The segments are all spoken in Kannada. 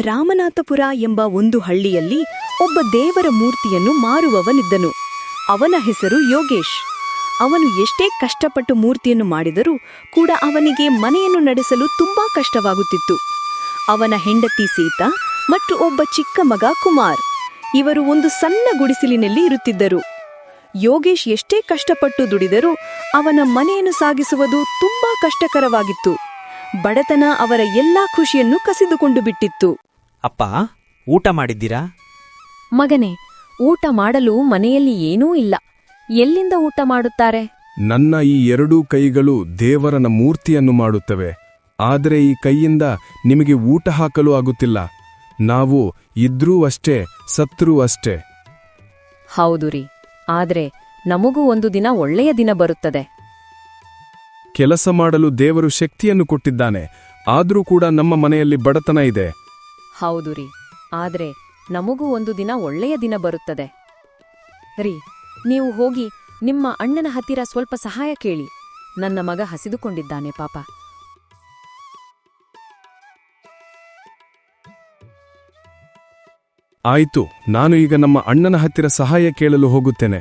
ರಾಮನಾಥಪುರ ಎಂಬ ಒಂದು ಹಳ್ಳಿಯಲ್ಲಿ ಒಬ್ಬ ದೇವರ ಮೂರ್ತಿಯನ್ನು ಮಾರುವವನಿದ್ದನು. ಅವನ ಹೆಸರು ಯೋಗೇಶ್. ಅವನು ಎಷ್ಟೇ ಕಷ್ಟಪಟ್ಟು ಮೂರ್ತಿಯನ್ನು ಮಾಡಿದರೂ ಕೂಡ ಅವನಿಗೆ ಮನೆಯನ್ನು ನಡೆಸಲು ತುಂಬಾ ಕಷ್ಟವಾಗುತ್ತಿತ್ತು. ಅವನ ಹೆಂಡತಿ ಸೀತಾ ಮತ್ತು ಒಬ್ಬ ಚಿಕ್ಕ ಮಗ ಕುಮಾರ್ ಇವರು ಒಂದು ಸಣ್ಣ ಗುಡಿಸಿಲಿನಲ್ಲಿ ಇರುತ್ತಿದ್ದರು. ಯೋಗೇಶ್ ಎಷ್ಟೇ ಕಷ್ಟಪಟ್ಟು ದುಡಿದರೂ ಅವನ ಮನೆಯನ್ನು ಸಾಗಿಸುವುದು ತುಂಬಾ ಕಷ್ಟಕರವಾಗಿತ್ತು. ಬಡತನ ಅವರ ಎಲ್ಲಾ ಖುಷಿಯನ್ನು ಕಸಿದುಕೊಂಡು ಬಿಟ್ಟಿತ್ತು. ಅಪ್ಪ ಊಟ ಮಾಡಿದ್ದೀರಾ? ಮಗನೇ ಊಟ ಮಾಡಲು ಮನೆಯಲ್ಲಿ ಏನೂ ಇಲ್ಲ. ಎಲ್ಲಿಂದ ಊಟ ಮಾಡುತ್ತಾರೆ? ನನ್ನ ಈ ಎರಡೂ ಕೈಗಳು ದೇವರನ ಮೂರ್ತಿಯನ್ನು ಮಾಡುತ್ತವೆ. ಆದರೆ ಈ ಕೈಯಿಂದ ನಿಮಗೆ ಊಟ ಹಾಕಲು ಆಗುತ್ತಿಲ್ಲ. ನಾವು ಇದ್ರೂ ಅಷ್ಟೇ ಸತ್ರೂ ಅಷ್ಟೇ. ಹೌದು ರೀ. ಆದ್ರೆ ನಮಗೂ ಒಂದು ದಿನ ಒಳ್ಳೆಯ ದಿನ ಬರುತ್ತದೆ. ಕೆಲಸ ಮಾಡಲು ದೇವರು ಶಕ್ತಿಯನ್ನು ಕೊಟ್ಟಿದ್ದಾನೆ. ಆದರೂ ಕೂಡ ನಮ್ಮ ಮನೆಯಲ್ಲಿ ಬಡತನ ಇದೆ. ಹೌದು ರೀ. ಆದ್ರೆ ನಮಗೂ ಒಂದು ದಿನ ಒಳ್ಳೆಯ ದಿನ ಬರುತ್ತದೆ. ರೀ, ನೀವು ಹೋಗಿ ನಿಮ್ಮ ಅಣ್ಣನ ಹತ್ತಿರ ಸ್ವಲ್ಪ ಸಹಾಯ ಕೇಳಿ. ನನ್ನ ಮಗ ಹಸಿದುಕೊಂಡಿದ್ದಾನೆ ಪಾಪ. ಆಯಿತು, ನಾನು ಈಗ ನಮ್ಮ ಅಣ್ಣನ ಹತ್ತಿರ ಸಹಾಯ ಕೇಳಲು ಹೋಗುತ್ತೇನೆ.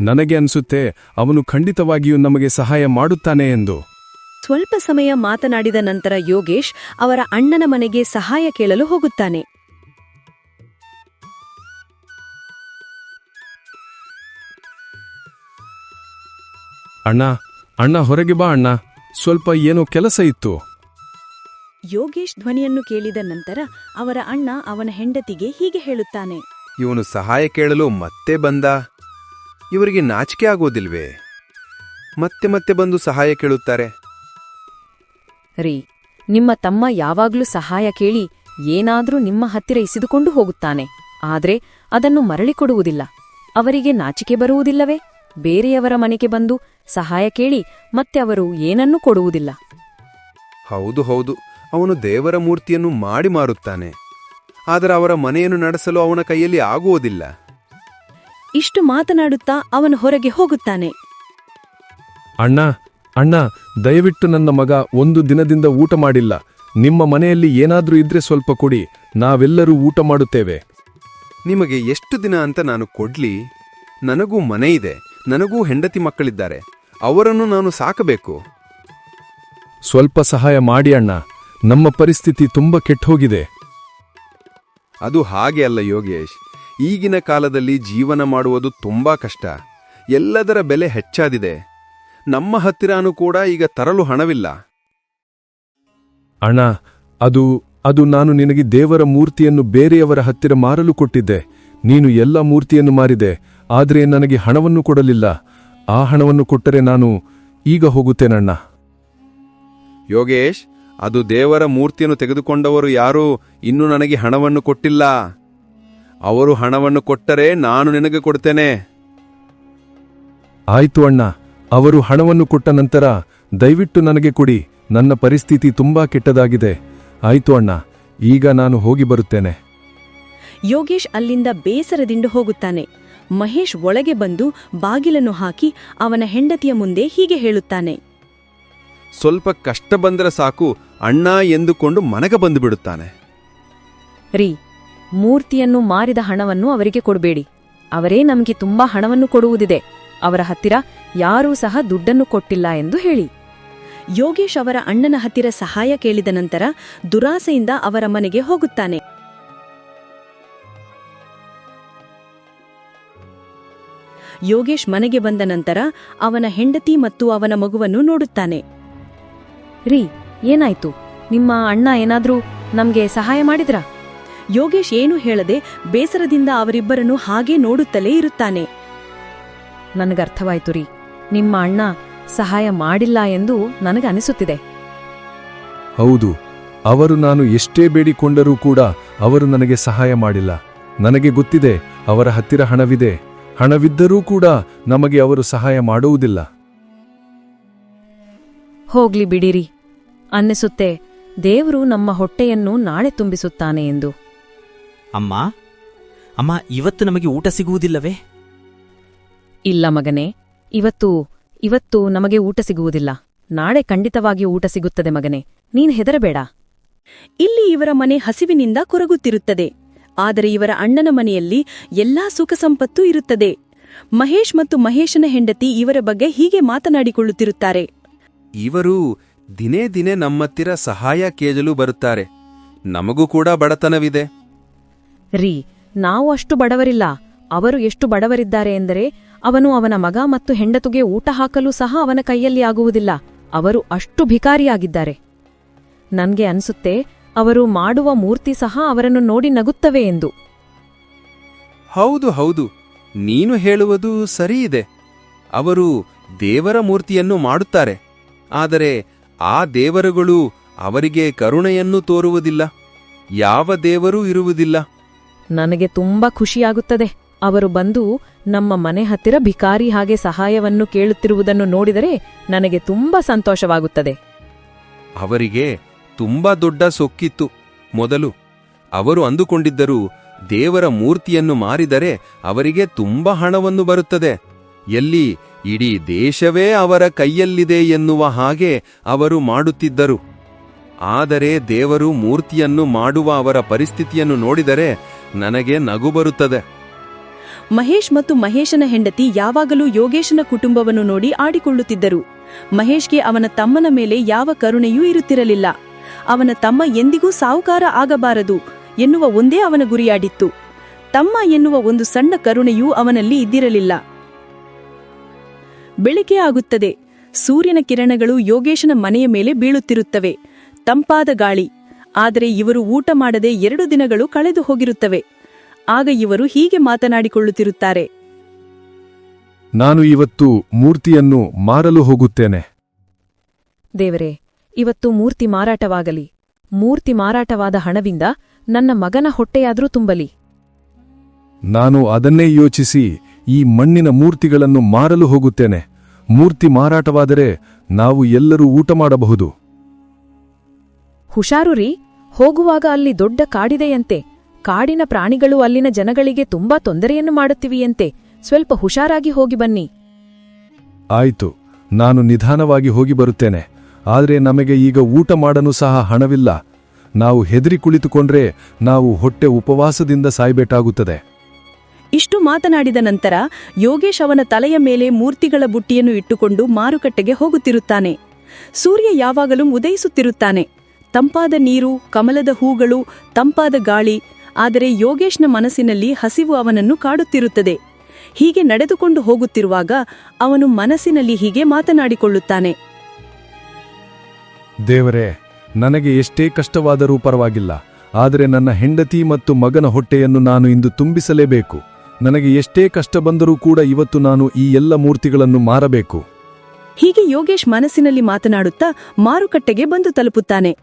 ನನಗೆ ಅನ್ಸುತ್ತೆ, ಅವನು ಖಂಡಿತವಾಗಿಯೂ ನಮಗೆ ಸಹಾಯ ಮಾಡುತ್ತಾನೆ ಎಂದು. ಸ್ವಲ್ಪ ಸಮಯ ಮಾತನಾಡಿದ ನಂತರ ಯೋಗೇಶ್ ಅವರ ಅಣ್ಣನ ಮನೆಗೆ ಸಹಾಯ ಕೇಳಲು ಹೋಗುತ್ತಾನೆ. ಅಣ್ಣ ಅಣ್ಣ ಹೊರಗೆ ಬಾ ಅಣ್ಣ. ಸ್ವಲ್ಪ ಏನೋ ಕೆಲಸ ಇತ್ತು? ಯೋಗೇಶ್ ಧ್ವನಿಯನ್ನು ಕೇಳಿದ ನಂತರ ಅವರ ಅಣ್ಣ ಅವನ ಹೆಂಡತಿಗೆ ಹೀಗೆ ಹೇಳುತ್ತಾನೆ. ಇವನು ಸಹಾಯ ಕೇಳಲು ಮತ್ತೆ ಬಂದ? ಇವರಿಗೆ ನಾಚಿಕೆ ಆಗೋದಿಲ್ವೇ? ಮತ್ತೆ ಮತ್ತೆ ಬಂದು ಸಹಾಯ ಕೇಳುತ್ತಾರೆ. ರೀ ನಿಮ್ಮ ತಮ್ಮ ಯಾವಾಗ್ಲೂ ಸಹಾಯ ಕೇಳಿ ಏನಾದ್ರೂ ನಿಮ್ಮ ಹತ್ತಿರ ಇಸಿದುಕೊಂಡು ಹೋಗುತ್ತಾನೆ. ಆದ್ರೆ ಅದನ್ನು ಮರಳಿ ಕೊಡುವುದಿಲ್ಲ. ಅವರಿಗೆ ನಾಚಿಕೆ ಬರುವುದಿಲ್ಲವೇ? ಬೇರೆಯವರ ಮನೆಗೆ ಬಂದು ಸಹಾಯ ಕೇಳಿ ಮತ್ತೆ ಅವರು ಏನನ್ನೂ ಕೊಡುವುದಿಲ್ಲ. ಹೌದು ಹೌದು. ಅವನು ದೇವರ ಮೂರ್ತಿಯನ್ನು ಮಾಡಿ ಮಾರುತ್ತಾನೆ. ಆದರೆ ಅವರ ಮನೆಯನ್ನು ನಡೆಸಲು ಅವನ ಕೈಯಲ್ಲಿ ಆಗುವುದಿಲ್ಲ. ಇಷ್ಟು ಮಾತನಾಡುತ್ತಾ ಅವನು ಹೊರಗೆ ಹೋಗುತ್ತಾನೆ. ಅಣ್ಣ ಅಣ್ಣ ದಯವಿಟ್ಟು ನನ್ನ ಮಗ ಒಂದು ದಿನದಿಂದ ಊಟ ಮಾಡಿಲ್ಲ. ನಿಮ್ಮ ಮನೆಯಲ್ಲಿ ಏನಾದರೂ ಇದ್ರೆ ಸ್ವಲ್ಪ ಕೊಡಿ. ನಾವೆಲ್ಲರೂ ಊಟ ಮಾಡುತ್ತೇವೆ. ನಿಮಗೆ ಎಷ್ಟು ದಿನ ಅಂತ ನಾನು ಕೊಡ್ಲಿ? ನನಗೂ ಮನೆ ಇದೆ. ನನಗೂ ಹೆಂಡತಿ ಮಕ್ಕಳಿದ್ದಾರೆ. ಅವರನ್ನು ನಾನು ಸಾಕಬೇಕು. ಸ್ವಲ್ಪ ಸಹಾಯ ಮಾಡಿ ಅಣ್ಣ. ನಮ್ಮ ಪರಿಸ್ಥಿತಿ ತುಂಬ ಕೆಟ್ಟೋಗಿದೆ. ಅದು ಹಾಗೆ ಅಲ್ಲ ಯೋಗೇಶ್. ಈಗಿನ ಕಾಲದಲ್ಲಿ ಜೀವನ ಮಾಡುವುದು ತುಂಬಾ ಕಷ್ಟ. ಎಲ್ಲದರ ಬೆಲೆ ಹೆಚ್ಚಾದಿದೆ ನಮ್ಮ ಹತ್ತಿರಾನೂ ಕೂಡ ಈಗ ತರಲು ಹಣವಿಲ್ಲ. ಅಣ್ಣ ಅದು ಅದು ನಾನು ನಿನಗೆ ದೇವರ ಮೂರ್ತಿಯನ್ನು ಬೇರೆಯವರ ಹತ್ತಿರ ಮಾರಲು ಕೊಟ್ಟಿದ್ದೆ. ನೀನು ಎಲ್ಲ ಮೂರ್ತಿಯನ್ನು ಮಾರಿದೆ ಆದರೆ ನನಗೆ ಹಣವನ್ನು ಕೊಡಲಿಲ್ಲ. ಆ ಹಣವನ್ನು ಕೊಟ್ಟರೆ ನಾನು ಈಗ ಹೋಗುತ್ತೇನಣ್ಣ? ಯೋಗೇಶ್ ಅದು ದೇವರ ಮೂರ್ತಿಯನ್ನು ತೆಗೆದುಕೊಂಡವರು ಯಾರೂ ಇನ್ನೂ ನನಗೆ ಹಣವನ್ನು ಕೊಟ್ಟಿಲ್ಲ. ಅವರು ಹಣವನ್ನು ಕೊಟ್ಟರೆ ನಾನು ನಿನಗೆ ಕೊಡ್ತೇನೆ. ಆಯ್ತು ಅಣ್ಣ. ಅವರು ಹಣವನ್ನು ಕೊಟ್ಟ ನಂತರ ದಯವಿಟ್ಟು ನನಗೆ ಕೊಡಿ ನನ್ನ ಪರಿಸ್ಥಿತಿ ತುಂಬಾ ಕೆಟ್ಟದಾಗಿದೆ. ಆಯ್ತು ಅಣ್ಣ ಈಗ ನಾನು ಹೋಗಿ ಬರುತ್ತೇನೆ. ಯೋಗೇಶ್ ಅಲ್ಲಿಂದ ಬೇಸರದಿಂದ ಹೋಗುತ್ತಾನೆ. ಮಹೇಶ್ ಒಳಗೆ ಬಂದು ಬಾಗಿಲನ್ನು ಹಾಕಿ ಅವನ ಹೆಂಡತಿಯ ಮುಂದೆ ಹೀಗೆ ಹೇಳುತ್ತಾನೆ. ಸ್ವಲ್ಪ ಕಷ್ಟ ಬಂದರೆ ಸಾಕು ಅಣ್ಣ ಎಂದುಕೊಂಡು ಮನಗ ಬಂದುಬಿಡುತ್ತಾನೆ. ರೀ ಮೂರ್ತಿಯನ್ನು ಮಾರಿದ ಹಣವನ್ನು ಅವರಿಗೆ ಕೊಡಬೇಡಿ. ಅವರೇ ನಮಗೆ ತುಂಬಾ ಹಣವನ್ನು ಕೊಡುವುದಿದೆ. ಅವರ ಹತ್ತಿರ ಯಾರೂ ಸಹ ದುಡ್ಡನ್ನು ಕೊಟ್ಟಿಲ್ಲ ಎಂದು ಹೇಳಿ. ಯೋಗೇಶ್ ಅವರ ಅಣ್ಣನ ಹತ್ತಿರ ಸಹಾಯ ಕೇಳಿದ ನಂತರ ದುರಾಸೆಯಿಂದ ಅವರ ಮನೆಗೆ ಹೋಗುತ್ತಾನೆ. ಯೋಗೇಶ್ ಮನೆಗೆ ಬಂದ ನಂತರ ಅವನ ಹೆಂಡತಿ ಮತ್ತು ಅವನ ಮಗುವನ್ನು ನೋಡುತ್ತಾನೆ. ರೀ, ಏನಾಯ್ತು? ನಿಮ್ಮ ಅಣ್ಣ ಏನಾದ್ರೂ ನಮ್ಗೆ ಸಹಾಯ ಮಾಡಿದ್ರಾ? ಯೋಗೇಶ್ ಏನು ಹೇಳದೆ ಬೇಸರದಿಂದ ಅವರಿಬ್ಬರನ್ನು ಹಾಗೇ ನೋಡುತ್ತಲೇ ಇರುತ್ತಾನೆ. ನನಗರ್ಥವಾಯ್ತು ರೀ ನಿಮ್ಮ ಅಣ್ಣ ಸಹಾಯ ಮಾಡಿಲ್ಲ ಎಂದು ನನಗನಿಸುತ್ತಿದೆ. ಹೌದು ಅವರು ನಾನು ಎಷ್ಟೇ ಬೇಡಿಕೊಂಡರೂ ಕೂಡ ಅವರು ನನಗೆ ಸಹಾಯ ಮಾಡಿಲ್ಲ. ನನಗೆ ಗೊತ್ತಿದೆ ಅವರ ಹತ್ತಿರ ಹಣವಿದೆ. ಹಣವಿದ್ದರೂ ಕೂಡ ನಮಗೆ ಅವರು ಸಹಾಯ ಮಾಡುವುದಿಲ್ಲ. ಹೋಗ್ಲಿ ಬಿಡಿರಿ. ಅನ್ನಿಸುತ್ತೆ ದೇವರು ನಮ್ಮ ಹೊಟ್ಟೆಯನ್ನು ನಾಳೆ ತುಂಬಿಸುತ್ತಾನೆ ಎಂದು. ಅಮ್ಮ ಅಮ್ಮ ಇವತ್ತು ನಮಗೆ ಊಟ ಸಿಗುವುದಿಲ್ಲವೇ? ಇಲ್ಲ ಮಗನೇ ಇವತ್ತು ಇವತ್ತು ನಮಗೆ ಊಟ ಸಿಗುವುದಿಲ್ಲ. ನಾಳೆ ಖಂಡಿತವಾಗಿ ಊಟ ಸಿಗುತ್ತದೆ ಮಗನೇ ನೀನ್ ಹೆದರಬೇಡ. ಇಲ್ಲಿ ಇವರ ಮನೆ ಹಸಿವಿನಿಂದ ಕೊರಗುತ್ತಿರುತ್ತದೆ. ಆದರೆ ಇವರ ಅಣ್ಣನ ಮನೆಯಲ್ಲಿ ಎಲ್ಲಾ ಸುಖ ಸಂಪತ್ತು ಇರುತ್ತದೆ. ಮಹೇಶ್ ಮತ್ತು ಮಹೇಶನ ಹೆಂಡತಿ ಇವರ ಬಗ್ಗೆ ಹೀಗೆ ಮಾತನಾಡಿಕೊಳ್ಳುತ್ತಿರುತ್ತಾರೆ. ಇವರು ದಿನೇ ದಿನೇ ನಮ್ಮತ್ತಿರ ಸಹಾಯ ಕೇಳಲು ಬರುತ್ತಾರೆ. ನಮಗೂ ಕೂಡ ಬಡತನವಿದೆ. ರೀ ನಾವು ಅಷ್ಟು ಬಡವರಿಲ್ಲ. ಅವರು ಎಷ್ಟು ಬಡವರಿದ್ದಾರೆ ಎಂದರೆ ಅವನು ಅವನ ಮಗ ಮತ್ತು ಹೆಂಡತಿಗೆ ಊಟ ಹಾಕಲು ಸಹ ಅವನ ಕೈಯಲ್ಲಿ ಆಗುವುದಿಲ್ಲ. ಅವರು ಅಷ್ಟು ಭಿಕಾರಿಯಾಗಿದ್ದಾರೆ. ನನಗೆ ಅನ್ಸುತ್ತೆ ಅವರು ಮಾಡುವ ಮೂರ್ತಿ ಸಹ ಅವರನ್ನು ನೋಡಿ ನಗುತ್ತವೆ ಎಂದು. ಹೌದು ಹೌದು. ನೀನು ಹೇಳುವುದು ಸರಿಯಿದೆ. ಇದೆ ಅವರು ದೇವರ ಮೂರ್ತಿಯನ್ನು ಮಾಡುತ್ತಾರೆ. ಆದರೆ ಆ ದೇವರುಗಳು ಅವರಿಗೆ ಕರುಣೆಯನ್ನು ತೋರುವುದಿಲ್ಲ. ಯಾವ ದೇವರೂ ಇರುವುದಿಲ್ಲ. ನನಗೆ ತುಂಬಾ ಖುಷಿಯಾಗುತ್ತದೆ. ಅವರು ಬಂದು ನಮ್ಮ ಮನೆ ಹತ್ತಿರ ಭಿಕಾರಿ ಹಾಗೆ ಸಹಾಯವನ್ನು ಕೇಳುತ್ತಿರುವುದನ್ನು ನೋಡಿದರೆ ನನಗೆ ತುಂಬಾ ಸಂತೋಷವಾಗುತ್ತದೆ. ಅವರಿಗೆ ತುಂಬಾ ದೊಡ್ಡ ಸೊಕ್ಕಿತ್ತು. ಮೊದಲು ಅವರು ಅಂದುಕೊಂಡಿದ್ದರು ದೇವರ ಮೂರ್ತಿಯನ್ನು ಮಾರಿದರೆ ಅವರಿಗೆ ತುಂಬಾ ಹಣವನ್ನು ಬರುತ್ತದೆ. ಎಲ್ಲಿ ಇಡೀ ದೇಶವೇ ಅವರ ಕೈಯಲ್ಲಿದೆ ಎನ್ನುವ ಹಾಗೆ ಅವರು ಮಾಡುತ್ತಿದ್ದರು. ಆದರೆ ದೇವರು ಮೂರ್ತಿಯನ್ನು ಮಾಡುವ ಅವರ ಪರಿಸ್ಥಿತಿಯನ್ನು ನೋಡಿದರೆ ನನಗೆ ನಗು ಬರುತ್ತದೆ. ಮಹೇಶ್ ಮತ್ತು ಮಹೇಶನ ಹೆಂಡತಿ ಯಾವಾಗಲೂ ಯೋಗೇಶನ ಕುಟುಂಬವನ್ನು ನೋಡಿ ಆಡಿಕೊಳ್ಳುತ್ತಿದ್ದರು. ಮಹೇಶ್ಗೆ ಅವನ ತಮ್ಮನ ಮೇಲೆ ಯಾವ ಕರುಣೆಯೂ ಇರುತ್ತಿರಲಿಲ್ಲ. ಅವನ ತಮ್ಮ ಎಂದಿಗೂ ಸಾಹುಕಾರ ಆಗಬಾರದು ಎನ್ನುವ ಒಂದೇ ಅವನ ಗುರಿಯಾಡಿತ್ತು ತಮ್ಮ ಎನ್ನುವ ಒಂದು ಸಣ್ಣ ಕರುಣೆಯೂ ಅವನಲ್ಲಿ ಇದ್ದಿರಲಿಲ್ಲ. ಬೆಳಿಗ್ಗೆ ಆಗುತ್ತದೆ. ಸೂರ್ಯನ ಕಿರಣಗಳು ಯೋಗೇಶನ ಮನೆಯ ಮೇಲೆ ಬೀಳುತ್ತಿರುತ್ತವೆ. ತಂಪಾದ ಗಾಳಿ. ಆದರೆ ಇವರು ಊಟ ಮಾಡದೆ ಎರಡು ದಿನಗಳು ಕಳೆದು ಹೋಗಿರುತ್ತವೆ. ಆಗ ಇವರು ಹೀಗೆ ಮಾತನಾಡಿಕೊಳ್ಳುತ್ತಿರುತ್ತಾರೆ. ನಾನು ಇವತ್ತು ಮೂರ್ತಿಯನ್ನು ಮಾರಲು ಹೋಗುತ್ತೇನೆ. ದೇವರೇ ಇವತ್ತು ಮೂರ್ತಿ ಮಾರಾಟವಾಗಲಿ. ಮೂರ್ತಿ ಮಾರಾಟವಾದ ಹಣವಿಂದ ನನ್ನ ಮಗನ ಹೊಟ್ಟೆಯಾದರೂ ತುಂಬಲಿ. ನಾನು ಅದನ್ನೇ ಯೋಚಿಸಿ ಈ ಮಣ್ಣಿನ ಮೂರ್ತಿಗಳನ್ನು ಮಾರಲು ಹೋಗುತ್ತೇನೆ. ಮೂರ್ತಿ ಮಾರಾಟವಾದರೆ ನಾವು ಎಲ್ಲರೂ ಊಟ ಮಾಡಬಹುದು. ಹುಷಾರು ರೀ ಹೋಗುವಾಗ ಅಲ್ಲಿ ದೊಡ್ಡ ಕಾಡಿದೆಯಂತೆ. ಕಾಡಿನ ಪ್ರಾಣಿಗಳು ಅಲ್ಲಿನ ಜನಗಳಿಗೆ ತುಂಬಾ ತೊಂದರೆಯನ್ನು ಮಾಡುತ್ತಿವೆಯಂತೆ. ಸ್ವಲ್ಪ ಹುಷಾರಾಗಿ ಹೋಗಿ ಬನ್ನಿ. ಆಯಿತು ನಾನು ನಿಧಾನವಾಗಿ ಹೋಗಿ ಬರುತ್ತೇನೆ. ಆದರೆ ನಮಗೆ ಈಗ ಊಟ ಮಾಡಲು ಸಹ ಹಣವಿಲ್ಲ. ನಾವು ಹೆದರಿ ಕುಳಿತುಕೊಂಡ್ರೆ ನಾವು ಹೊಟ್ಟೆ ಉಪವಾಸದಿಂದ ಸಾಯ್ಬೇಕಾಗುತ್ತದೆ. ಇಷ್ಟು ಮಾತನಾಡಿದ ನಂತರ ಯೋಗೇಶ್ ಅವನ ತಲೆಯ ಮೇಲೆ ಮೂರ್ತಿಗಳ ಬುಟ್ಟಿಯನ್ನು ಇಟ್ಟುಕೊಂಡು ಮಾರುಕಟ್ಟೆಗೆ ಹೋಗುತ್ತಿರುತ್ತಾನೆ. ಸೂರ್ಯ ಯಾವಾಗಲೂ ಉದಯಿಸುತ್ತಿರುತ್ತಾನೆ. ತಂಪಾದ ನೀರು ಕಮಲದ ಹೂಗಳು ತಂಪಾದ ಗಾಳಿ ಆದರೆ ಯೋಗೇಶ್ನ ಮನಸ್ಸಿನಲ್ಲಿ ಹಸಿವು ಅವನನ್ನು ಕಾಡುತ್ತಿರುತ್ತದೆ. ಹೀಗೆ ನಡೆದುಕೊಂಡು ಹೋಗುತ್ತಿರುವಾಗ ಅವನು ಮನಸ್ಸಿನಲ್ಲಿ ಹೀಗೆ ಮಾತನಾಡಿಕೊಳ್ಳುತ್ತಾನೆ. ದೇವರೇ ನನಗೆ ಎಷ್ಟೇ ಕಷ್ಟವಾದರೂ ಪರವಾಗಿಲ್ಲ ಆದರೆ ನನ್ನ ಹೆಂಡತಿ ಮತ್ತು ಮಗನ ಹೊಟ್ಟೆಯನ್ನು ನಾನು ಇಂದು ತುಂಬಿಸಲೇಬೇಕು. ನನಗೆ ಎಷ್ಟೇ ಕಷ್ಟ ಬಂದರೂ ಕೂಡ ಇವತ್ತು ನಾನು ಈ ಎಲ್ಲ ಮೂರ್ತಿಗಳನ್ನು ಮಾರಬೇಕು. ಹೀಗೆ ಯೋಗೇಶ್ ಮನಸ್ಸಿನಲ್ಲಿ ಮಾತನಾಡುತ್ತಾ ಮಾರುಕಟ್ಟೆಗೆ ಬಂದು ತಲುಪುತ್ತಾನೆ.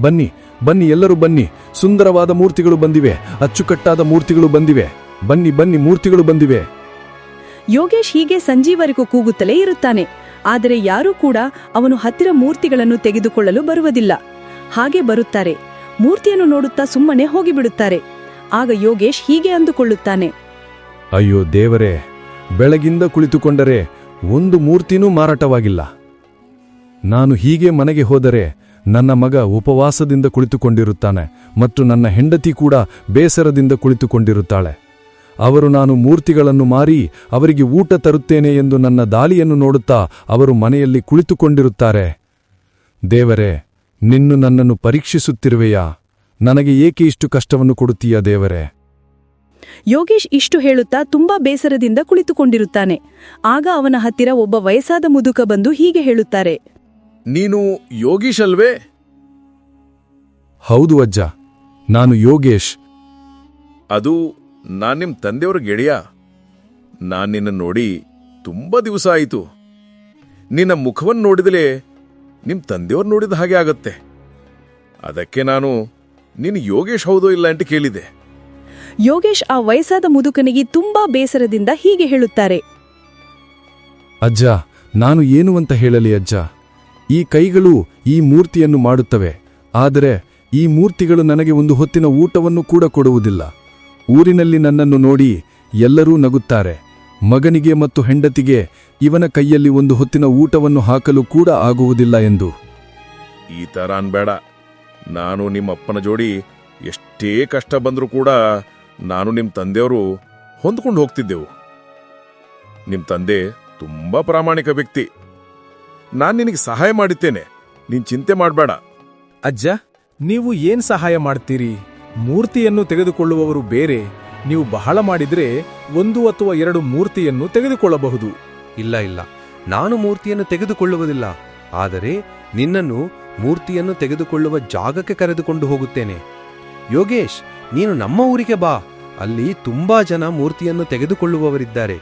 ಬನ್ನಿ ಬನ್ನಿ ಎಲ್ಲರೂ ಬನ್ನಿ. ಸುಂದರವಾದ ಮೂರ್ತಿಗಳು ಬಂದಿವೆ. ಅಚ್ಚುಕಟ್ಟಾದ ಮೂರ್ತಿಗಳು ಬಂದಿವೆ. ಬನ್ನಿ ಬನ್ನಿ ಮೂರ್ತಿಗಳು ಬಂದಿವೆ. ಯೋಗೇಶ್ ಹೀಗೆ ಸಂಜೀವರೆಗೂ ಕೂಗುತ್ತಲೇ ಇರುತ್ತಾನೆ. ಆದರೆ ಯಾರೂ ಕೂಡ ಅವನು ಹತ್ತಿರ ಮೂರ್ತಿಗಳನ್ನು ತೆಗೆದುಕೊಳ್ಳಲು ಬರುವುದಿಲ್ಲ. ಹಾಗೆ ಬರುತ್ತಾರೆ. ಮೂರ್ತಿಯನ್ನು ನೋಡುತ್ತಾ ಸುಮ್ಮನೆ ಹೋಗಿಬಿಡುತ್ತಾರೆ. ಆಗ ಯೋಗೇಶ್ ಹೀಗೆ ಅಂದುಕೊಳ್ಳುತ್ತಾನೆ. ಅಯ್ಯೋ ದೇವರೇ ಬೆಳಗಿಂದ ಕುಳಿತುಕೊಂಡರೆ ಒಂದು ಮೂರ್ತಿನೂ ಮಾರಾಟವಾಗಿಲ್ಲ. ನಾನು ಹೀಗೆ ಮನೆಗೆ ಹೋದರೆ ನನ್ನ ಮಗ ಉಪವಾಸದಿಂದ ಕುಳಿತುಕೊಂಡಿರುತ್ತಾನೆ ಮತ್ತು ನನ್ನ ಹೆಂಡತಿ ಕೂಡ ಬೇಸರದಿಂದ ಕುಳಿತುಕೊಂಡಿರುತ್ತಾಳೆ. ಅವರು ನಾನು ಮೂರ್ತಿಗಳನ್ನು ಮಾರಿ ಅವರಿಗೆ ಊಟ ತರುತ್ತೇನೆ ಎಂದು ನನ್ನ ದಾಳಿಯನ್ನು ನೋಡುತ್ತಾ ಅವರು ಮನೆಯಲ್ಲಿ ಕುಳಿತುಕೊಂಡಿರುತ್ತಾರೆ. ದೇವರೇ, ನಿನ್ನು ನನ್ನನ್ನು ಪರೀಕ್ಷಿಸುತ್ತಿರುವೆಯಾ? ನನಗೆ ಏಕೆ ಇಷ್ಟು ಕಷ್ಟವನ್ನು ಕೊಡುತ್ತೀಯ ದೇವರೇ? ಯೋಗೇಶ್ ಇಷ್ಟು ಹೇಳುತ್ತಾ ತುಂಬಾ ಬೇಸರದಿಂದ ಕುಳಿತುಕೊಂಡಿರುತ್ತಾನೆ. ಆಗ ಅವನ ಹತ್ತಿರ ಒಬ್ಬ ವಯಸ್ಸಾದ ಮುದುಕ ಬಂದು ಹೀಗೆ ಹೇಳುತ್ತಾರೆ. ನೀನು ಯೋಗೀಶ್ ಅಲ್ವೇ ಹೌದು ಅಜ್ಜ ನಾನು ಯೋಗೇಶ್. ಅದು ನಾನ್ ನಿಮ್ ತಂದೆಯವ್ರ ಗೆಳೆಯ. ನಾನ್ ನಿನ್ನ ನೋಡಿ ತುಂಬಾ ದಿವಸ ಆಯಿತು. ನಿನ್ನ ಮುಖವನ್ನು ನೋಡಿದಲೆ ನಿಮ್ ತಂದೆಯವ್ರು ನೋಡಿದ ಹಾಗೆ ಆಗತ್ತೆ. ಅದಕ್ಕೆ ನಾನು ನೀನು ಯೋಗೇಶ್ ಹೌದೋ ಇಲ್ಲ ಅಂತ ಕೇಳಿದೆ. ಯೋಗೇಶ್ ಆ ವಯಸ್ಸಾದ ಮುದುಕನಿಗೆ ತುಂಬಾ ಬೇಸರದಿಂದ ಹೀಗೆ ಹೇಳುತ್ತಾರೆ. ಅಜ್ಜ ನಾನು ಏನು ಅಂತ ಹೇಳಲಿ ಅಜ್ಜ? ಈ ಕೈಗಳು ಈ ಮೂರ್ತಿಯನ್ನು ಮಾಡುತ್ತವೆ. ಆದರೆ ಈ ಮೂರ್ತಿಗಳು ನನಗೆ ಒಂದು ಹೊತ್ತಿನ ಊಟವನ್ನು ಕೂಡ ಕೊಡುವುದಿಲ್ಲ. ಊರಿನಲ್ಲಿ ನನ್ನನ್ನು ನೋಡಿ ಎಲ್ಲರೂ ನಗುತ್ತಾರೆ. ಮಗನಿಗೆ ಮತ್ತು ಹೆಂಡತಿಗೆ ಇವನ ಕೈಯಲ್ಲಿ ಒಂದು ಹೊತ್ತಿನ ಊಟವನ್ನು ಹಾಕಲು ಕೂಡ ಆಗುವುದಿಲ್ಲ ಎಂದು. ಈ ತರ ಅನ್ಬೇಡ. ನಾನು ನಿಮ್ಮ ಅಪ್ಪನ ಜೋಡಿ ಎಷ್ಟೇ ಕಷ್ಟ ಬಂದರೂ ಕೂಡ ನಾನು ನಿಮ್ಮ ತಂದೆಯವರು ಹೊಂದ್ಕೊಂಡು ಹೋಗ್ತಿದ್ದೆವು. ನಿಮ್ಮ ತಂದೆ ತುಂಬಾ ಪ್ರಾಮಾಣಿಕ ವ್ಯಕ್ತಿ. ನಾನು ನಿನಗೆ ಸಹಾಯ ಮಾಡುತ್ತೇನೆ ನೀನ್ ಚಿಂತೆ ಮಾಡಬೇಡ. ಅಜ್ಜ ನೀವು ಏನ್ ಸಹಾಯ ಮಾಡ್ತೀರಿ? ಮೂರ್ತಿಯನ್ನು ತೆಗೆದುಕೊಳ್ಳುವವರು ಬೇರೆ. ನೀವು ಬಹಳ ಮಾಡಿದ್ರೆ ಒಂದು ಅಥವಾ ಎರಡು ಮೂರ್ತಿಯನ್ನು ತೆಗೆದುಕೊಳ್ಳಬಹುದು. ಇಲ್ಲ ಇಲ್ಲ. ನಾನು ಮೂರ್ತಿಯನ್ನು ತೆಗೆದುಕೊಳ್ಳುವುದಿಲ್ಲ. ಆದರೆ ನಿನ್ನನ್ನು ಮೂರ್ತಿಯನ್ನು ತೆಗೆದುಕೊಳ್ಳುವ ಜಾಗಕ್ಕೆ ಕರೆದುಕೊಂಡು ಹೋಗುತ್ತೇನೆ. ಯೋಗೇಶ್ ನೀನು ನಮ್ಮ ಊರಿಗೆ ಬಾ. ಅಲ್ಲಿ ತುಂಬಾ ಜನ ಮೂರ್ತಿಯನ್ನು ತೆಗೆದುಕೊಳ್ಳುವವರಿದ್ದಾರೆ.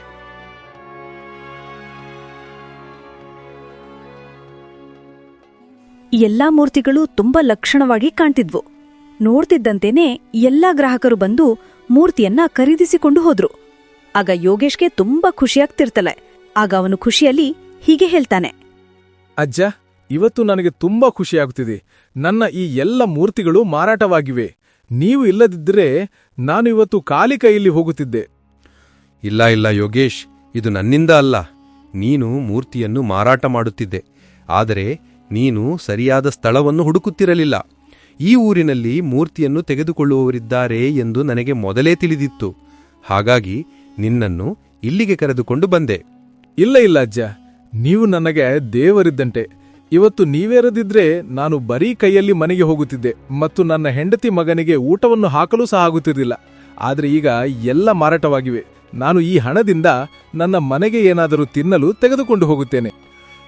ಎಲ್ಲಾ ಮೂರ್ತಿಗಳು ತುಂಬಾ ಲಕ್ಷಣವಾಗಿ ಕಾಣ್ತಿದ್ವು. ನೋಡ್ತಿದ್ದಂತೆನೆ ಎಲ್ಲಾ ಗ್ರಾಹಕರು ಬಂದು ಮೂರ್ತಿಯನ್ನ ಖರೀದಿಸಿಕೊಂಡು ಹೋದ್ರು. ಆಗ ಯೋಗೇಶ್ಗೆ ತುಂಬಾ ಖುಷಿಯಾಗ್ತಿರ್ತಲೆ. ಆಗ ಅವನು ಖುಷಿಯಲ್ಲಿ ಹೀಗೆ ಹೇಳ್ತಾನೆ. ಅಜ್ಜ ಇವತ್ತು ನನಗೆ ತುಂಬಾ ಖುಷಿಯಾಗುತ್ತಿದೆ ನನ್ನ ಈ ಎಲ್ಲ ಮೂರ್ತಿಗಳು ಮಾರಾಟವಾಗಿವೆ. ನೀವು ಇಲ್ಲದಿದ್ದರೆ ನಾನು ಇವತ್ತು ಖಾಲಿ ಕೈಯಲ್ಲಿ ಹೋಗುತ್ತಿದ್ದೆ. ಇಲ್ಲ ಇಲ್ಲ ಯೋಗೇಶ್ ಇದು ನನ್ನಿಂದ ಅಲ್ಲ. ನೀನು ಮೂರ್ತಿಯನ್ನು ಮಾರಾಟ ಮಾಡುತ್ತಿದ್ದೆ. ಆದರೆ ನೀನು ಸರಿಯಾದ ಸ್ಥಳವನ್ನು ಹುಡುಕುತ್ತಿರಲಿಲ್ಲ. ಈ ಊರಿನಲ್ಲಿ ಮೂರ್ತಿಯನ್ನು ತೆಗೆದುಕೊಳ್ಳುವವರಿದ್ದಾರೆ ಎಂದು ನನಗೆ ಮೊದಲೇ ತಿಳಿದಿತ್ತು. ಹಾಗಾಗಿ ನಿನ್ನನ್ನು ಇಲ್ಲಿಗೆ ಕರೆದುಕೊಂಡು ಬಂದೆ. ಇಲ್ಲ ಇಲ್ಲ ಅಜ್ಜ. ನೀವು ನನಗೆ ದೇವರಿದ್ದಂತೆ. ಇವತ್ತು ನೀವೇರದಿದ್ರೆ ನಾನು ಬರೀ ಕೈಯಲ್ಲಿ ಮನೆಗೆ ಹೋಗುತ್ತಿದ್ದೆ ಮತ್ತು ನನ್ನ ಹೆಂಡತಿ ಮಗನಿಗೆ ಊಟವನ್ನು ಹಾಕಲು ಸಹ ಆಗುತ್ತಿರಲಿಲ್ಲ. ಆದರೆ ಈಗ ಎಲ್ಲ ಮಾರಾಟವಾಗಿವೆ. ನಾನು ಈ ಹಣದಿಂದ ನನ್ನ ಮನೆಗೆ ಏನಾದರೂ ತಿನ್ನಲು ತೆಗೆದುಕೊಂಡು ಹೋಗುತ್ತೇನೆ.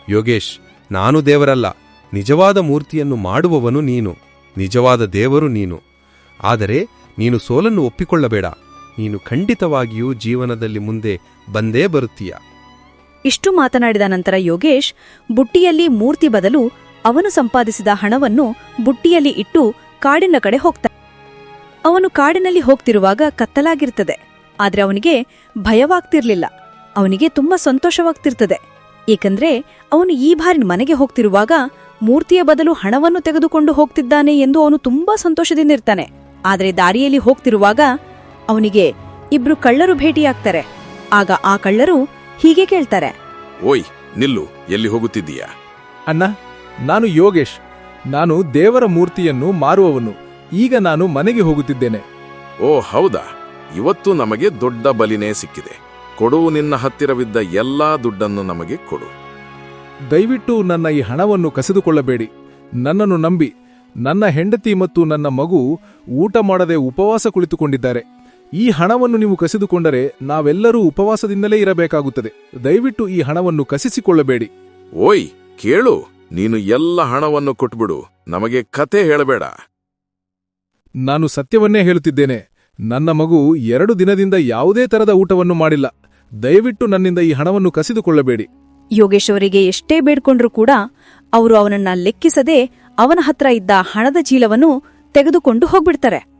ಯೋಗೇಶ್ ನಾನು ದೇವರಲ್ಲ, ನಿಜವಾದ ಮೂರ್ತಿಯನ್ನು ಮಾಡುವವನು ನೀನು, ನಿಜವಾದ ದೇವರು ನೀನು. ಆದರೆ ನೀನು ಸೋಲನ್ನು ಒಪ್ಪಿಕೊಳ್ಳಬೇಡ, ನೀನು ಖಂಡಿತವಾಗಿಯೂ ಜೀವನದಲ್ಲಿ ಮುಂದೆ ಬಂದೇ ಬರುತ್ತೀಯ. ಇಷ್ಟು ಮಾತನಾಡಿದ ನಂತರ ಯೋಗೇಶ್, ಬುಟ್ಟಿಯಲ್ಲಿ ಮೂರ್ತಿ ಬದಲು ಅವನು ಸಂಪಾದಿಸಿದ ಹಣವನ್ನು ಬುಟ್ಟಿಯಲ್ಲಿ ಇಟ್ಟು ಕಾಡಿನ ಕಡೆ ಹೋಗ್ತಾನೆ ಅವನು ಕಾಡಿನಲ್ಲಿ ಹೋಗ್ತಿರುವಾಗ ಕತ್ತಲಾಗಿರ್ತದೆ, ಆದರೆ ಅವನಿಗೆ ಭಯವಾಗ್ತಿರ್ಲಿಲ್ಲ. ಅವನಿಗೆ ತುಂಬಾ ಸಂತೋಷವಾಗ್ತಿರ್ತದೆ. ಏಕಂದ್ರೆ ಅವನು ಈ ಬಾರಿ ಮನೆಗೆ ಹೋಗ್ತಿರುವಾಗ ಮೂರ್ತಿಯ ಬದಲು ಹಣವನ್ನು ತೆಗೆದುಕೊಂಡು ಹೋಗ್ತಿದ್ದಾನೆ ಎಂದು ಅವನು ತುಂಬಾ ಸಂತೋಷದಿಂದಿರ್ತಾನೆ ಆದರೆ ದಾರಿಯಲ್ಲಿ ಹೋಗ್ತಿರುವಾಗ ಅವನಿಗೆ ಇಬ್ರು ಕಳ್ಳರು ಭೇಟಿಯಾಗ್ತಾರೆ. ಆಗ ಆ ಕಳ್ಳರು ಹೀಗೆ ಕೇಳ್ತಾರೆ. ಓಯ್ ನಿಲ್ಲು ಎಲ್ಲಿ ಹೋಗುತ್ತಿದ್ದೀಯಾ? ಅಣ್ಣ ನಾನು ಯೋಗೇಶ್. ನಾನು ದೇವರ ಮೂರ್ತಿಯನ್ನು ಮಾರುವವನು. ಈಗ ನಾನು ಮನೆಗೆ ಹೋಗುತ್ತಿದ್ದೇನೆ. ಓ ಹೌದಾ? ಇವತ್ತು ನಮಗೆ ದೊಡ್ಡ ಬಲಿನೇ ಸಿಕ್ಕಿದೆ. ಕೊಡು ನಿನ್ನ ಹತ್ತಿರವಿದ್ದ ಎಲ್ಲಾ ದುಡ್ಡನ್ನು ನಮಗೆ ಕೊಡು. ದಯವಿಟ್ಟು ನನ್ನ ಈ ಹಣವನ್ನು ಕಸಿದುಕೊಳ್ಳಬೇಡಿ. ನನ್ನನ್ನು ನಂಬಿ ನನ್ನ ಹೆಂಡತಿ ಮತ್ತು ನನ್ನ ಮಗು ಊಟ ಮಾಡದೆ ಉಪವಾಸ ಕುಳಿತುಕೊಂಡಿದ್ದಾರೆ. ಈ ಹಣವನ್ನು ನೀವು ಕಸಿದುಕೊಂಡರೆ ನಾವೆಲ್ಲರೂ ಉಪವಾಸದಿಂದಲೇ ಇರಬೇಕಾಗುತ್ತದೆ. ದಯವಿಟ್ಟು ಈ ಹಣವನ್ನು ಕಸಿಸಿಕೊಳ್ಳಬೇಡಿ. ಓಯ್ ಕೇಳು ನೀನು ಎಲ್ಲ ಹಣವನ್ನು ಕೊಟ್ಬಿಡು. ನಮಗೆ ಕತೆ ಹೇಳಬೇಡ. ನಾನು ಸತ್ಯವನ್ನೇ ಹೇಳುತ್ತಿದ್ದೇನೆ. ನನ್ನ ಮಗು ಎರಡು ದಿನದಿಂದ ಯಾವುದೇ ತರದ ಊಟವನ್ನು ಮಾಡಿಲ್ಲ. ದಯವಿಟ್ಟು ನನ್ನಿಂದ ಈ ಹಣವನ್ನು ಕಸಿದುಕೊಳ್ಳಬೇಡಿ. ಯೋಗೇಶ್ ಅವರಿಗೆ ಎಷ್ಟೇ ಬೇಡ್ಕೊಂಡ್ರೂ ಕೂಡ ಅವರು ಅವನನ್ನ ಲೆಕ್ಕಿಸದೆ ಅವನ ಹತ್ರ ಇದ್ದ ಹಣದ ಚೀಲವನ್ನು ತೆಗೆದುಕೊಂಡು ಹೋಗ್ಬಿಡ್ತಾರೆ.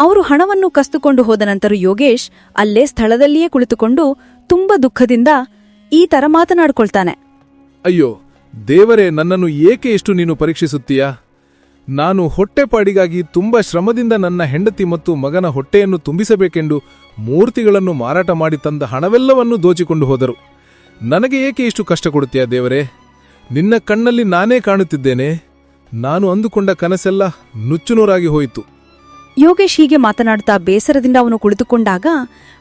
ಅವರು ಹಣವನ್ನು ಕಸ್ತುಕೊಂಡು ಹೋದ ನಂತರ ಯೋಗೇಶ್ ಅಲ್ಲೇ ಸ್ಥಳದಲ್ಲಿಯೇ ಕುಳಿತುಕೊಂಡು ತುಂಬಾ ದುಃಖದಿಂದ ಈ ತರ ಮಾತನಾಡ್ಕೊಳ್ತಾನೆ. ಅಯ್ಯೋ ದೇವರೇ ನನ್ನನ್ನು ಏಕೆ ಇಷ್ಟು ನೀನು ಪರೀಕ್ಷಿಸುತ್ತೀಯಾ? ನಾನು ಹೊಟ್ಟೆಪಾಡಿಗಾಗಿ ತುಂಬ ಶ್ರಮದಿಂದ ನನ್ನ ಹೆಂಡತಿ ಮತ್ತು ಮಗನ ಹೊಟ್ಟೆಯನ್ನು ತುಂಬಿಸಬೇಕೆಂದು ಮೂರ್ತಿಗಳನ್ನು ಮಾರಾಟ ಮಾಡಿ ತಂದ ಹಣವೆಲ್ಲವನ್ನೂ ದೋಚಿಕೊಂಡು ಹೋದರು. ನನಗೆ ಏಕೆ ಇಷ್ಟು ಕಷ್ಟ ಕೊಡುತ್ತೀಯಾ ದೇವರೇ? ನಿನ್ನ ಕಣ್ಣಲ್ಲಿ ನಾನೇ ಕಾಣುತ್ತಿದ್ದೇನೆ. ನಾನು ಅಂದುಕೊಂಡ ಕನಸೆಲ್ಲ ನುಚ್ಚುನೂರಾಗಿ ಹೋಯಿತು. ಯೋಗೇಶ್ ಹೀಗೆ ಮಾತನಾಡುತ್ತಾ ಬೇಸರದಿಂದ ಅವನು ಕುಳಿತುಕೊಂಡಾಗ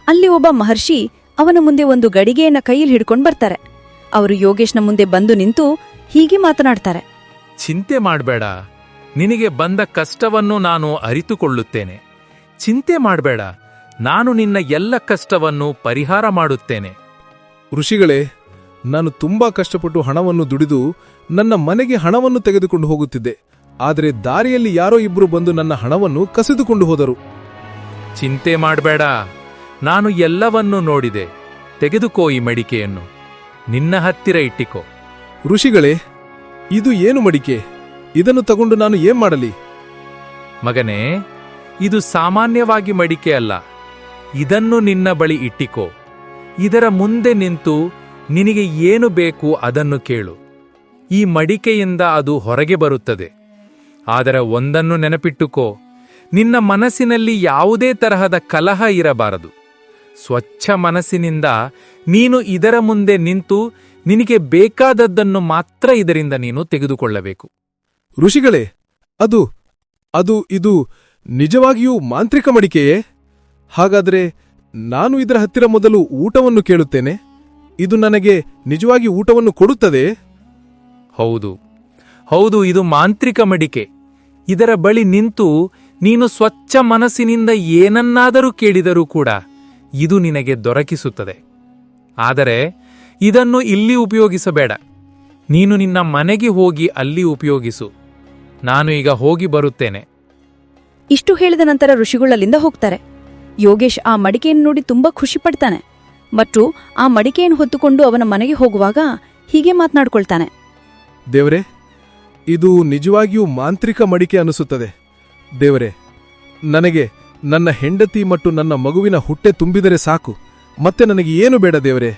ಅಲ್ಲಿ ಒಬ್ಬ ಮಹರ್ಷಿ ಅವನ ಮುಂದೆ ಒಂದು ಗಡಿಗೆಯನ್ನ ಕೈಯಲ್ಲಿ ಹಿಡ್ಕೊಂಡು ಬರ್ತಾರೆ. ಅವರು ಯೋಗೇಶ್ನ ಮುಂದೆ ಬಂದು ನಿಂತು ಹೀಗೆ ಮಾತನಾಡ್ತಾರೆ. ಚಿಂತೆ ಮಾಡಬೇಡ. ನಿನಗೆ ಬಂದ ಕಷ್ಟವನ್ನು ನಾನು ಅರಿತುಕೊಳ್ಳುತ್ತೇನೆ. ಚಿಂತೆ ಮಾಡಬೇಡ. ನಾನು ನಿನ್ನ ಎಲ್ಲ ಕಷ್ಟವನ್ನು ಪರಿಹಾರ ಮಾಡುತ್ತೇನೆ. ಋಷಿಗಳೇ ನಾನು ತುಂಬಾ ಕಷ್ಟಪಟ್ಟು ಹಣವನ್ನು ದುಡಿದು ನನ್ನ ಮನೆಗೆ ಹಣವನ್ನು ತೆಗೆದುಕೊಂಡು ಹೋಗುತ್ತಿದ್ದೆ. ಆದರೆ ದಾರಿಯಲ್ಲಿ ಯಾರೋ ಇಬ್ಬರು ಬಂದು ನನ್ನ ಹಣವನ್ನು ಕಸಿದುಕೊಂಡು ಹೋದರು. ಚಿಂತೆ ಮಾಡಬೇಡ. ನಾನು ಎಲ್ಲವನ್ನೂ ನೋಡಿದೆ. ತೆಗೆದುಕೋ ಈ ಮಡಿಕೆಯನ್ನು. ನಿನ್ನ ಹತ್ತಿರ ಇಟ್ಟಿಕೋ. ಋಷಿಗಳೇ ಇದು ಏನು ಮಡಿಕೆ? ಇದನ್ನು ತಗೊಂಡು ನಾನು ಏನ್ ಮಾಡಲಿ? ಮಗನೇ, ಇದು ಸಾಮಾನ್ಯವಾಗಿ ಮಡಿಕೆ ಅಲ್ಲ. ಇದನ್ನು ನಿನ್ನ ಬಳಿ ಇಟ್ಟಿಕೋ. ಇದರ ಮುಂದೆ ನಿಂತು ನಿನಗೆ ಏನು ಬೇಕು ಅದನ್ನು ಕೇಳು. ಈ ಮಡಿಕೆಯಿಂದ ಅದು ಹೊರಗೆ ಬರುತ್ತದೆ. ಆದರೆ ಒಂದನ್ನು ನೆನಪಿಟ್ಟುಕೋ. ನಿನ್ನ ಮನಸ್ಸಿನಲ್ಲಿ ಯಾವುದೇ ತರಹದ ಕಲಹ ಇರಬಾರದು. ಸ್ವಚ್ಛ ಮನಸ್ಸಿನಿಂದ ನೀನು ಇದರ ಮುಂದೆ ನಿಂತು ನಿನಗೆ ಬೇಕಾದದ್ದನ್ನು ಮಾತ್ರ ಇದರಿಂದ ನೀನು ತೆಗೆದುಕೊಳ್ಳಬೇಕು. ಋಷಿಗಳೇ, ಅದು ಅದು ಇದು ನಿಜವಾಗಿಯೂ ಮಾಂತ್ರಿಕ ಮಡಿಕೆಯೇ? ಹಾಗಾದರೆ ನಾನು ಇದರ ಹತ್ತಿರ ಮೊದಲು ಊಟವನ್ನು ಕೇಳುತ್ತೇನೆ. ಇದು ನನಗೆ ನಿಜವಾಗಿ ಊಟವನ್ನು ಕೊಡುತ್ತದೆ? ಹೌದು. ಹೌದು, ಇದು ಮಾಂತ್ರಿಕ ಮಡಿಕೆ. ಇದರ ಬಳಿ ನಿಂತು ನೀನು ಸ್ವಚ್ಛ ಮನಸ್ಸಿನಿಂದ ಏನನ್ನಾದರೂ ಕೇಳಿದರೂ ಕೂಡ ಇದು ನಿನಗೆ ದೊರಕಿಸುತ್ತದೆ. ಆದರೆ ಇದನ್ನು ಇಲ್ಲಿ ಉಪಯೋಗಿಸಬೇಡ. ನೀನು ನಿನ್ನ ಮನೆಗೆ ಹೋಗಿ ಅಲ್ಲಿ ಉಪಯೋಗಿಸು. ನಾನು ಈಗ ಹೋಗಿ ಬರುತ್ತೇನೆ. ಇಷ್ಟು ಹೇಳಿದ ನಂತರ ಋಷಿಗಳಲ್ಲಿಂದ ಹೋಗ್ತಾರೆ. ಯೋಗೇಶ್ ಆ ಮಡಿಕೆಯನ್ನು ನೋಡಿ ತುಂಬಾ ಖುಷಿ ಪಡ್ತಾನೆ. ಮತ್ತು ಆ ಮಡಿಕೆಯನ್ನು ಹೊತ್ತುಕೊಂಡು ಅವನ ಮನೆಗೆ ಹೋಗುವಾಗ ಹೀಗೆ ಮಾತನಾಡ್ಕೊಳ್ತಾನೆ. ದೇವರೇ ಇದು ನಿಜವಾಗಿಯೂ ಮಾಂತ್ರಿಕ ಮಡಿಕೆ ಅನಿಸುತ್ತದೆ. ದೇವರೇ ನನಗೆ ನನ್ನ ಹೆಂಡತಿ ಮತ್ತು ನನ್ನ ಮಗುವಿನ ಹುಟ್ಟೆ ತುಂಬಿದರೆ ಸಾಕು. ಮತ್ತೆ ನನಗೆ ಏನು ಬೇಡ ದೇವರೇ?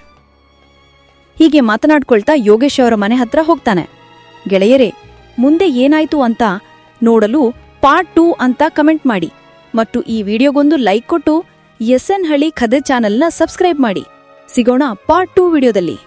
ಹೀಗೆ ಮಾತನಾಡ್ಕೊಳ್ತಾ ಯೋಗೇಶ್ ಅವರ ಮನೆ ಹತ್ರ ಹೋಗ್ತಾನೆ. ಗೆಳೆಯರೇ ಮುಂದೆ ಏನಾಯ್ತು ಅಂತ ನೋಡಲು ಪಾರ್ಟ್ ಟೂ ಅಂತ ಕಮೆಂಟ್ ಮಾಡಿ. ಮತ್ತು ಈ ವಿಡಿಯೋಗೊಂದು ಲೈಕ್ ಕೊಟ್ಟು ಎಸ್ ಎನ್ ಹಳ್ಳಿ ಕಥೆ ಚಾನೆಲ್ನ ಸಬ್ಸ್ಕ್ರೈಬ್ ಮಾಡಿ. ಸಿಗೋಣ ಪಾರ್ಟ್ ಟೂ ವಿಡಿಯೋದಲ್ಲಿ.